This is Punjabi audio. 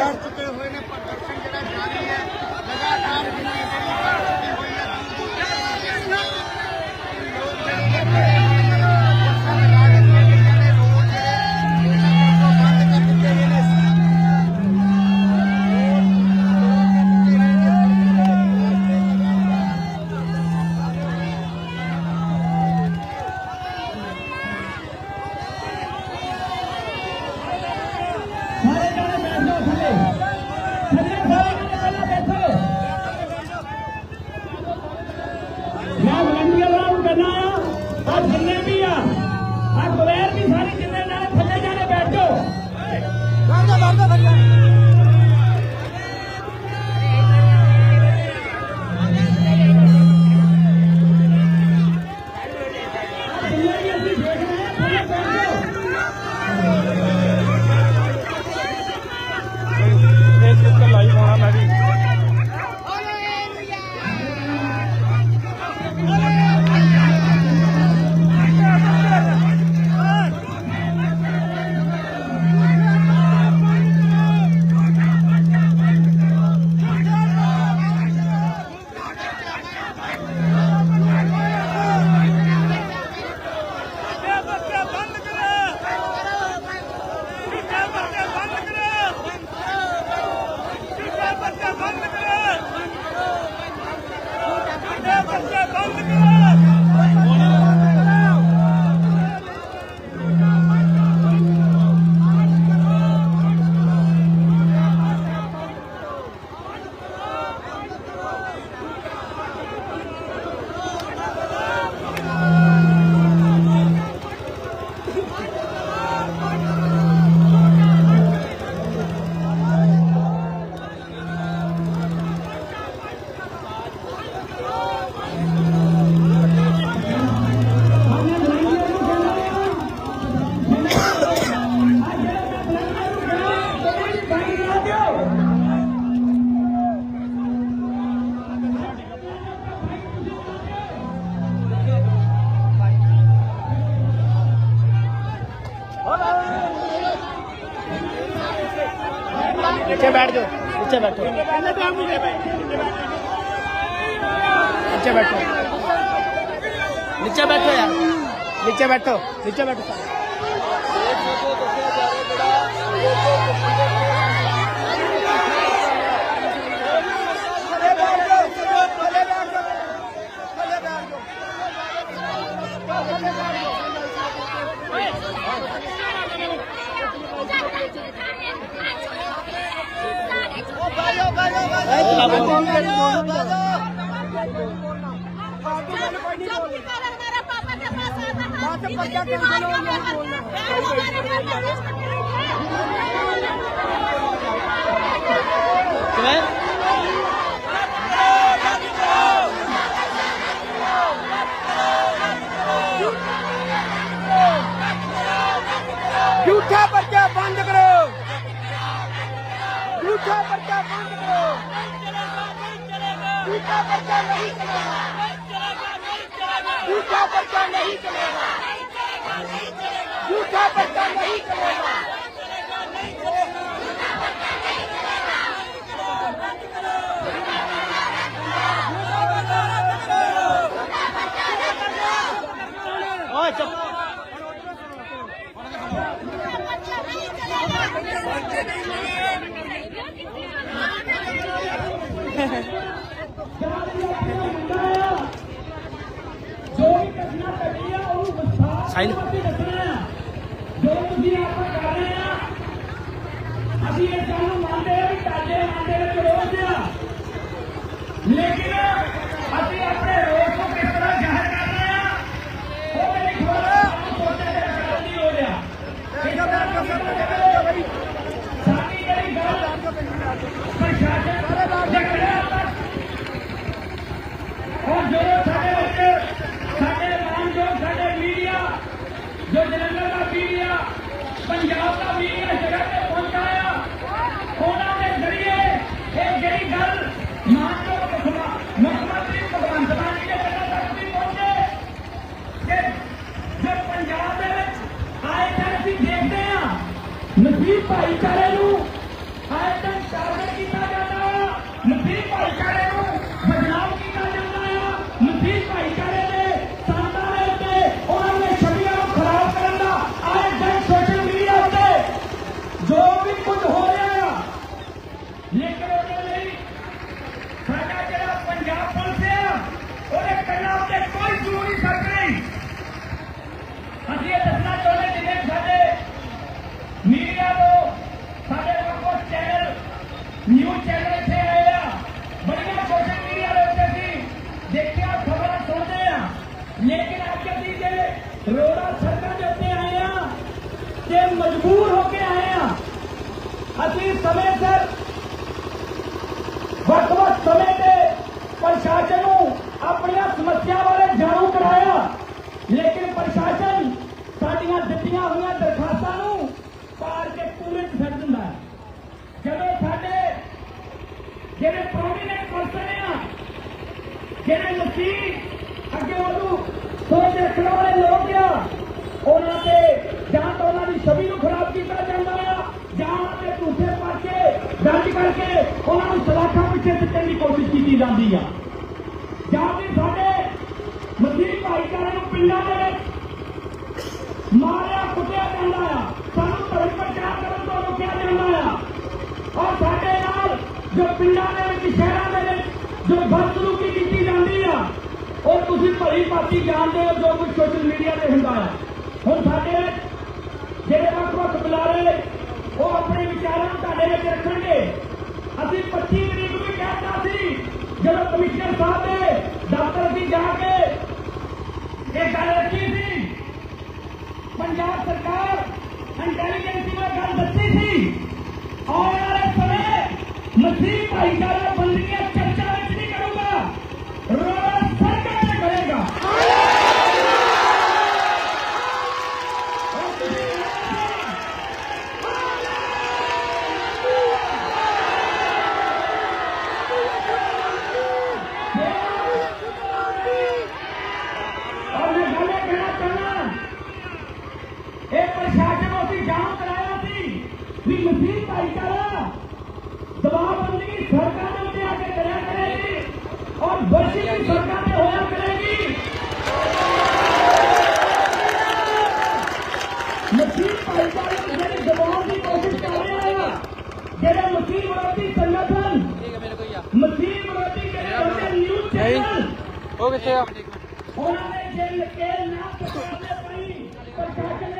बैठ चुके ਆ नीचे बैठ जाओ नीचे बैठो नीचे बैठो नीचे बैठो यार नीचे बैठो नीचे बैठो पापा के पास आता था ਝੂਠਾ ਪਰਚਾ ਬੰਦ ਕਰੋ। ਝੂਠਾ ਪਰਚਾ ਨਹੀਂ ਚਲੇਗਾ। ਝੂਠਾ ਪਰਚਾ ਨਹੀਂ ਚਲੇਗਾ। ਝੂਠਾ ਪਰਚਾ ਨਹੀਂ ਚਲੇਗਾ। ਸਾਈਨ ਜੋ ਤੁਸੀਂ ਆਪਾਂ ਕਰ ਰਹੇ ਆ ਅਸੀਂ ਇਹ ਗੱਲ ਜਿਹੜੇ ਲੋਕੀ ਅੱਗੇ ਉਹਨੂੰ ਸੋਚਦੇ ਖੜਾਉਣੇ ਲੋਕ ਆ, ਉਹਨਾਂ ਤੇ ਜਾਂ ਤਾਂ ਉਹਨਾਂ ਦੀ ਛਵੀ ਨੂੰ ਖਰਾਬ ਕੀਤਾ ਜਾਂਦਾ ਆ, ਜਾਂ ਉਹਨਾਂ ਦੇ ਝੂਠੇ ਪਾਸੇ ਦਰਜ ਕਰਕੇ ਉਹਨਾਂ ਨੂੰ ਸਲਾਖਾਂ ਪਿੱਛੇ ਸਿੱਟਣ ਦੀ ਕੋਸ਼ਿਸ਼ ਕੀਤੀ ਜਾਂਦੀ ਆ। ਜਾਂ ਫਿਰ ਸਾਡੇ ਮਸੀਹ ਭਾਈਚਾਰੇ ਨੂੰ ਪਿੰਡਾਂ ਦੇ ਵਿੱਚ ਮਾਰਿਆ, ਕੁੱਟਿਆ ਜਾਂਦਾ ਆ, ਸਾਨੂੰ ਧਰਮ ਪ੍ਰਚਾਰ ਕਰਨ ਤੋਂ ਰੋਕਿਆ ਜਾਂਦਾ ਆ। ਔਰ ਸਾਡੇ ਨਾਲ ਜੋ ਪਿੰਡਾਂ ਦੇ ਭਲੀ ਭਾਤੀ ਜਾਣਦੇ ਹੋ ਜੋ ਕੁਝ ਸੋਸ਼ਲ ਮੀਡੀਆ ਤੇ ਹੁੰਦਾ ਹੈ। ਹੁਣ ਸਾਡੇ ਜਿਹੜੇ ਵੱਖ-ਵੱਖ ਬੁਲਾਰੇ, ਉਹ ਆਪਣੇ ਵਿਚਾਰਾਂ ਨੂੰ ਤੁਹਾਡੇ ਵਿੱਚ ਰੱਖਣਗੇ। ਅਸੀਂ 25 ਤਰੀਕ ਨੂੰ ਕਹਿਤਾ ਸੀ, ਜਦੋਂ ਕਮਿਸ਼ਨਰ ਸਾਹਿਬ ਦੇ ਦਫ਼ਤਰ ਦੀ ਜਾ ਕੇ ਇਹ ਗੱਲ ਰੱਖੀ ਸੀ, ਪੰਜਾਬ ਸਰਕਾਰ ਇੰਟੈਲੀਜੈਂਸ ਉਹ ਕਿੱਥੇ ਆ? ਉਹਨਾਂ ਨੇ ਜੇ ਲਕੇ